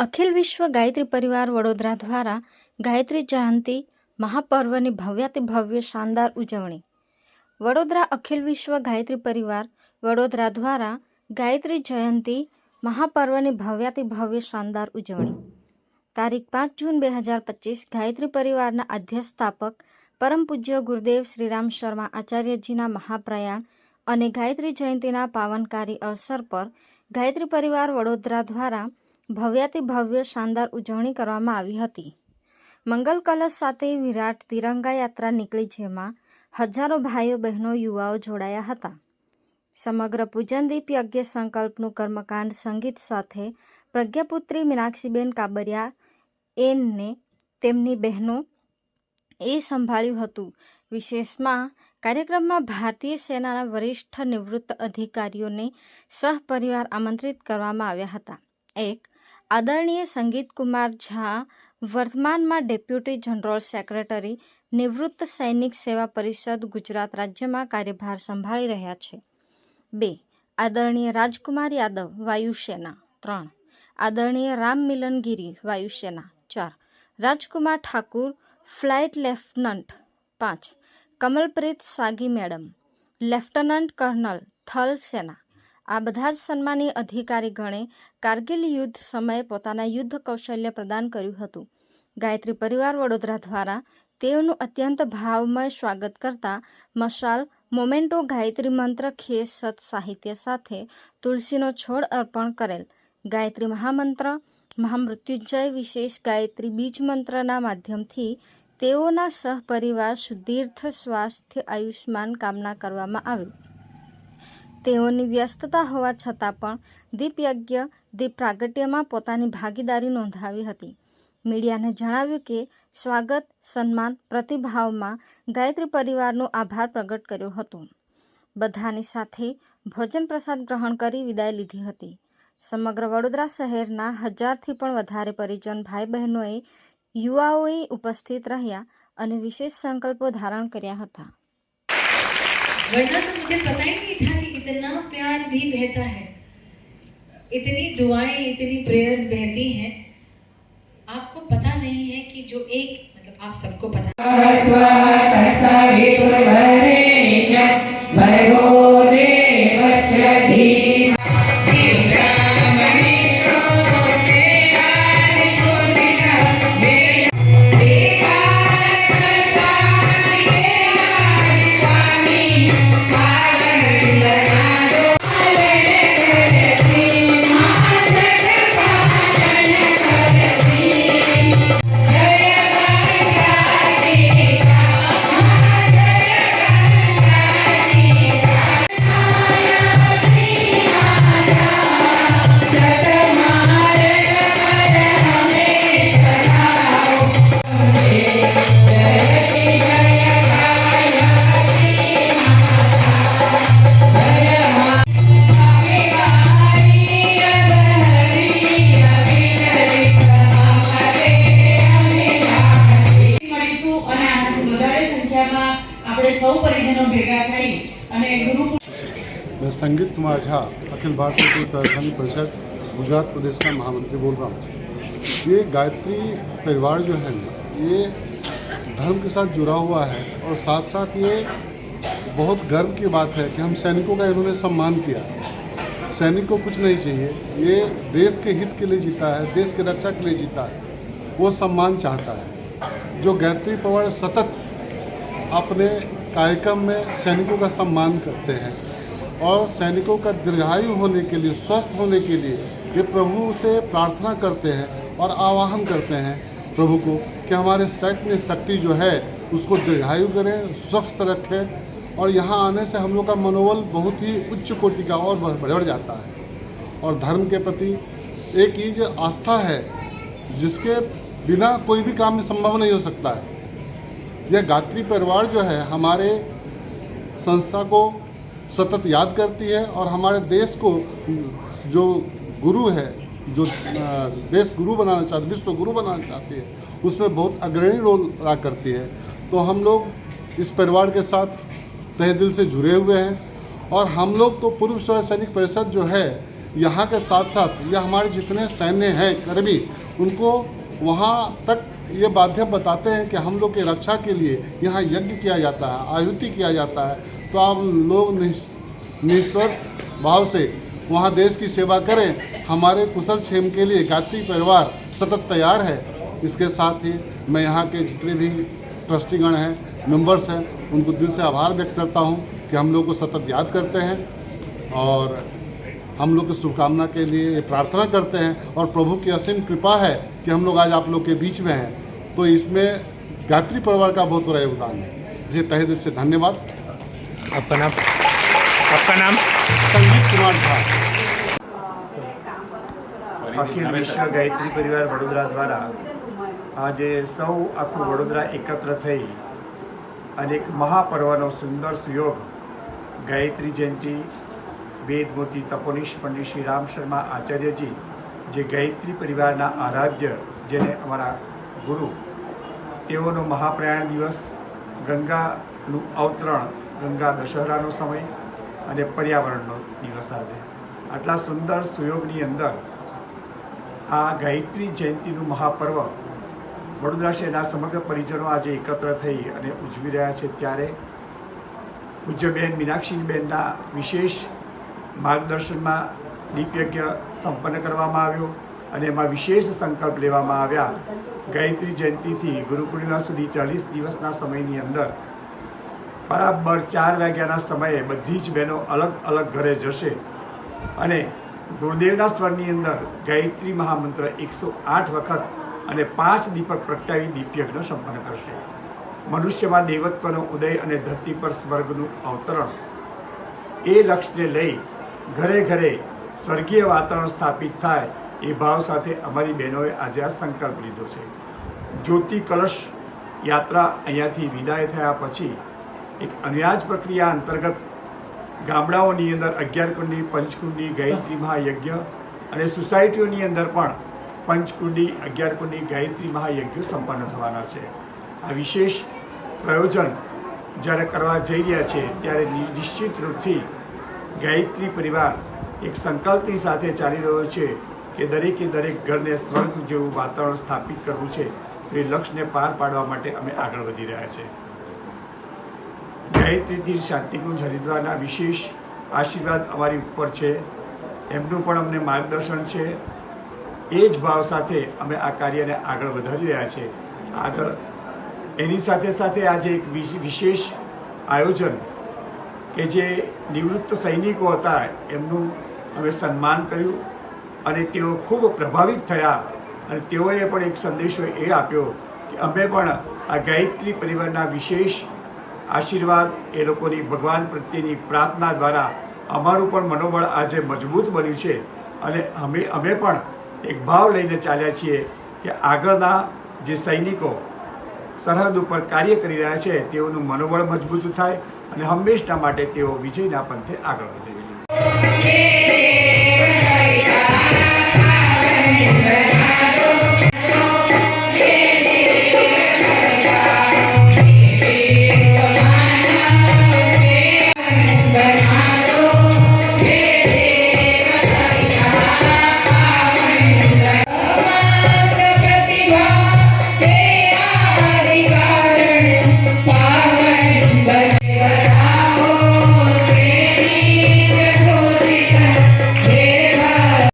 અખિલ વિશ્વ ગાયત્રી પરિવાર વડોદરા દ્વારા ગાયત્રી જયંતિ, મહાપર્વની ભવ્યાતિ ભવ્ય શાનદાર ઉજવણી. વડોદરા અખિલ વિશ્વ ગાયત્રી પરિવાર વડોદરા દ્વારા ગાયત્રી જયંતિ, મહાપર્વની ભવ્યાતિ ભવ્ય શાનદાર ઉજવણી. તારીખ પાંચ જૂન બે હજાર પચીસ ગાયત્રી પરિવારના અધ્યસ્થાપક પરમ પૂજ્ય ગુરુદેવ શ્રીરામ શર્મા આચાર્યજીના મહાપ્રયાણ અને ગાયત્રી જયંતિના પાવનકારી અવસર પર ગાયત્રી પરિવાર વડોદરા દ્વારા ભવ્યાતિ ભવ્ય શાનદાર ઉજવણી કરવામાં આવી હતી. મંગલ કલશ સાથે વિરાટ તિરંગા યાત્રા નીકળી જેમાં હજારો ભાઈઓ, બહેનો, યુવાઓ જોડાયા હતા. સમગ્ર પૂજનદીપ યજ્ઞ સંકલ્પનું કર્મકાંડ સંગીત સાથે પ્રજ્ઞાપુત્રી મીનાક્ષીબેન કાબરિયા એનને તેમની બહેનો એ સંભાળ્યું હતું. વિશેષમાં, કાર્યક્રમમાં ભારતીય સેનાના વરિષ્ઠ નિવૃત્ત અધિકારીઓને સહપરિવાર આમંત્રિત કરવામાં આવ્યા હતા. એક આદરણીય સંગીત કુમાર ઝા વર્તમાનમાં ડેપ્યુટી જનરલ સેક્રેટરી, નિવૃત્ત સૈનિક સેવા પરિષદ ગુજરાત રાજ્યમાં કાર્યભાર સંભાળી રહ્યા છે. બે, આદરણીય રાજકુમાર યાદવ વાયુસેના ત્રણ, આદરણીય રામ મિલનગીરી વાયુસેના ચાર, રાજકુમાર ઠાકુર, ફ્લાઇટ લેફ્ટનન્ટ. પાંચ, Kamalpreet Sagi madam, lieutenant colonel થલ સેના. આ બધા જ સન્માની અધિકારી ગણે કારગિલ યુદ્ધ સમયે પોતાના યુદ્ધ કૌશલ્ય પ્રદાન કર્યું હતું. ગાયત્રી પરિવાર વડોદરા દ્વારા તેઓનું અત્યંત ભાવમય સ્વાગત કરતા મશાલ મોમેન્ટો ગાયત્રી મંત્ર ખે સત સાહિત્ય સાથે તુલસીનો છોડ અર્પણ કરેલ. ગાયત્રી મહામંત્ર, મહામૃત્યુંજય વિશેષ ગાયત્રી બીજ મંત્રના માધ્યમથી તેઓના સહપરિવાર સુદીર્થ સ્વાસ્થ્ય આયુષ્માન કામના કરવામાં આવી તેઓની વ્યસ્તતા હોવા છતાં પણ દીપયજ્ઞ દીપ પ્રાગટ્યમાં પોતાની ભાગીદારી નોંધાવી હતી. મીડિયાને જણાવ્યું કે સ્વાગત, સન્માન, પ્રતિભાવમાં ગાયત્રી પરિવારનો આભાર પ્રગટ કર્યો હતો. બધાની સાથે ભોજન પ્રસાદ ગ્રહણ કરી વિદાય લીધી હતી. સમગ્ર વડોદરા શહેરના હજારથી પણ વધારે પરિજન ભાઈ બહેનોએ યુવાઓએ ઉપસ્થિત રહ્યા અને વિશેષ સંકલ્પો ધારણ કર્યા હતા. વરના તો મુજે પતા નહીં થા इतना प्यार भी बहता है। इतनी दुआएँ, इतनी प्रेयर्स बहती हैं। आपको पता नहीं है कि जो एक मतलब आप सबको पता मैं संगीत कुमार झा, अखिल भारतीय राजधानी परिषद, गुजरात प्रदेश का महामंत्री बोल रहा हूँ। ये गायत्री परिवार जो है ये धर्म के साथ जुड़ा हुआ है और साथ साथ ये बहुत गर्व की बात है कि हम सैनिकों का इन्होंने सम्मान किया। सैनिक को कुछ नहीं चाहिए, ये देश के हित के लिए जीता है, देश के रक्षा के लिए जीता है, वो सम्मान चाहता है। जो गायत्री परिवार सतत अपने कार्यक्रम में सैनिकों का सम्मान करते हैं और सैनिकों का दीर्घायु होने के लिए, स्वस्थ होने के लिए ये प्रभु से प्रार्थना करते हैं और आवाहन करते हैं, प्रभु को कि हमारे सैन्य शक्ति जो है, उसको दीर्घायु करें, स्वस्थ रखें और यहाँ आने से हम लोग का मनोबल बहुत ही उच्च कोटि का और बढ़ जाता है। और धर्म के प्रति एक ही जो आस्था है, जिसके बिना कोई भी काम संभव नहीं हो सकता है। यह गायत्री परिवार जो है हमारे संस्था को सतत याद करती है और हमारे देश को जो गुरु है, जो देश गुरु बनाना चाहती, विश्व गुरु बनाना चाहती है, उसमें बहुत अग्रणी रोल अदा करती है। तो हम लोग इस परिवार के साथ तहे दिल से जुड़े हुए हैं और हम लोग तो पूर्व स्वयं सैनिक परिषद जो है, यहाँ के साथ साथ ये हमारे जितने सैन्य हैं कर्मी उनको वहाँ तक ये बाध्य बताते हैं कि हम लोग की रक्षा के लिए यहाँ यज्ञ किया जाता है, आहुति किया जाता है। तो आप लोग निस्- निस्वार्थ भाव से वहाँ देश की सेवा करें। हमारे कुशल क्षेम के लिए गायत्री परिवार सतत तैयार है। इसके साथ ही मैं यहाँ के जितने भी ट्रस्टीगण हैं, मेंबर्स हैं, उनको दिल से आभार व्यक्त करता हूँ कि हम लोग को सतत याद करते हैं और हम लोग की शुभकामना के लिए ये प्रार्थना करते हैं और प्रभु की असीम कृपा है कि हम लोग आज आप लोग के बीच में हैं तो इसमें गायत्री परिवार का बहुत बड़ा योगदान है जी तहे दिल से धन्यवाद आपका नाम आपका नाम संगीत कुमार झा અખિલ વિશ્વ ગાયત્રી પરિવાર વડોદરા દ્વારા આજે સૌ આખું વડોદરા એકત્ર થઈ અને એક મહાપર્વનો સુંદર સુયોગ ગાયત્રી જયંતિ વેદમૂર્તિ તપોનિષ પંડિત શ્રી રામ શર્મા આચાર્યજી, જે ગાયત્રી પરિવારના આરાધ્ય, જેને અમારા ગુરુ. તેઓનો મહાપ્રયાણ દિવસ ગંગાનું અવતરણ, ગંગા દશહરાનો સમય અને પર્યાવરણનો દિવસ આજે. આટલા સુંદર સુયોગની અંદર આ ગાયત્રી જયંતિનું મહાપર્વ વડોદરા શહેરના સમગ્ર પરિજનો આજે એકત્ર થઈ અને ઉજવી રહ્યા છે. ત્યારે પૂજ્યબેન, મીનાક્ષીબેનના વિશેષ માર્ગદર્શનમાં દીપયજ્ઞ સંપન્ન કરવામાં આવ્યો અને એમાં વિશેષ સંકલ્પ લેવામાં આવ્યા. ગાયત્રી જયંતિથી ગુરુપૂર્ણિમા સુધી ચાલીસ દિવસના સમયની અંદર બરાબર ચાર વાગ્યાના સમયે બધી જ બહેનો અલગ અલગ ઘરે જશે અને ગુરુદેવના સ્વરની અંદર ગાયત્રી મહામંત્ર એકસો આઠ વખત અને પાંચ દીપક પ્રગટાવી દીપયજ્ઞ સંપન્ન કરશે. મનુષ્યમાં દેવત્વનો ઉદય અને ધરતી પર સ્વર્ગનું અવતરણ એ લક્ષ્યને લઈ ઘરે ઘરે સ્વર્ગીય વાતાવરણ સ્થાપિત થાય એ ભાવ સાથે અમારી બહેનોએ આજે આ સંકલ્પ લીધો છે. જ્યોતિ કલશ યાત્રા અહીંયાથી વિદાય થયા પછી એક અન્યાજ પ્રક્રિયા અંતર્ગત ગામડાઓની અંદર અગિયાર કુંડી પંચકુંડી, ગાયત્રી મહાયજ્ઞ અને સોસાયટીઓની અંદર પણ પંચકુંડી અગિયાર કુંડી ગાયત્રી મહાયજ્ઞો સંપન્ન થવાના છે. આ વિશેષ પ્રયોજન જ્યારે કરવા જઈ રહ્યા છે ત્યારે નિશ્ચિત રૂપથી ગાયત્રી પરિવાર એક સંકલ્પની સાથે ચાલી રહ્યો છે કે દરેકે દરેક ઘરને સ્વર્ગ જેવું વાતાવરણ સ્થાપિત કરવું છે તો એ લક્ષ્યને પાર પાડવા માટે અમે આગળ વધી રહ્યા છીએ ગાયત્રીથી શાંતિકુંજ હરિદ્વારના વિશેષ આશીર્વાદ અમારી ઉપર છે. એમનું પણ અમને માર્ગદર્શન છે. એ જ ભાવ સાથે અમે આ કાર્યને આગળ વધારી રહ્યા છે. આગળ એની સાથે સાથે આજે એક વિશ- વિશેષ આયોજન કે જે નિવૃત્ત સૈનિકો હતા, એમનું અમે સન્માન કર્યું અને તેઓ ખૂબ પ્રભાવિત થયા અને તેઓએ પણ એક સંદેશો એ આપ્યો કે અમે પણ આ ગાયત્રી પરિવારના વિશેષ આશીર્વાદ એ લોકોની ભગવાન પ્રત્યેની પ્રાર્થના દ્વારા અમારું પણ મનોબળ આજે મજબૂત બન્યું છે અને અમે અમે પણ એક ભાવ લઈને ચાલ્યા છીએ કે આગળના જે સૈનિકો સરહદ ઉપર કાર્ય કરી રહ્યા છે, તેઓનું મનોબળ મજબૂત થાય અને હંમેશના માટે તેઓ વિજયના પંથે આગળ વધી વધે